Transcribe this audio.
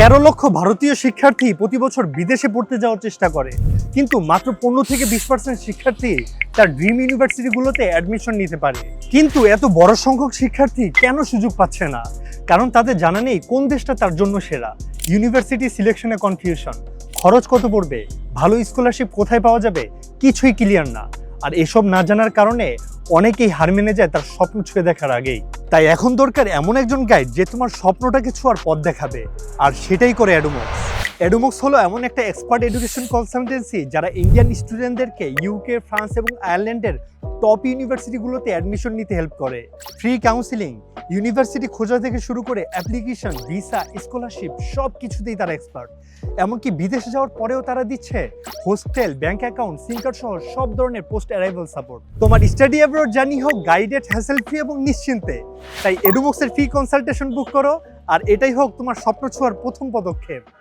তেরো লক্ষ ভারতীয় শিক্ষার্থী প্রতি বছর বিদেশে পড়তে যাওয়ার চেষ্টা করে। কিন্তু মাত্র পনেরো থেকে বিশ পার্সেন্ট শিক্ষার্থী তার ড্রিম ইউনিভার্সিটিগুলোতে অ্যাডমিশন নিতে পারে। কিন্তু এত বড় সংখ্যক শিক্ষার্থী কেন সুযোগ পাচ্ছে না? কারণ তাদের জানা নেই কোন দেশটা তার জন্য সেরা। ইউনিভার্সিটি সিলেকশনে কনফিউশন খরচ কত পড়বে? ভালো স্কলারশিপ কোথায় পাওয়া যাবে? কিছুই ক্লিয়ার না। আর এসব না জানার কারণে অনেকেই হার মেনে যায় তার স্বপ্ন ছুঁয়ে দেখার আগেই। তাই এখন দরকার এমন একজন গাইড যে তোমার স্বপ্নটাকে ছোঁয়ার পথ দেখাবে। আর সেটাই করে অ্যাডোমক্স অ্যাডোমক্স হলো এমন একটা এক্সপার্ট এডুকেশন কনসালটেন্সি যারা ইন্ডিয়ান স্টুডেন্টদেরকে ইউকে ফ্রান্স এবং আয়ারল্যান্ডের টপ ইউনিভার্সিটিগুলোতে অ্যাডমিশন নিতে হেল্প করে। ফ্রি কাউন্সিলিং ইউনিভার্সিটি খোঁজা থেকে শুরু করে অ্যাপ্লিকেশন ভিসা স্কলারশিপ সব কিছুতেই তারা এক্সপার্ট এমনকি বিদেশে যাওয়ার পরেও তারা দিচ্ছে hostel bank account SIM card সহ সব ধরনের পোস্ট অ্যারাইভাল সাপোর্ট তোমার স্টাডি অ্যাব্রোড জানি হোক গাইডেড হ্যাসেল ফ্রি এবং নিশ্চিন্তে। তাই এডুবক্সের ফ্রি কনসালটেশন বুক করো, আর এটাই হোক তোমার স্বপ্ন ছোঁয়ার প্রথম পদক্ষেপ।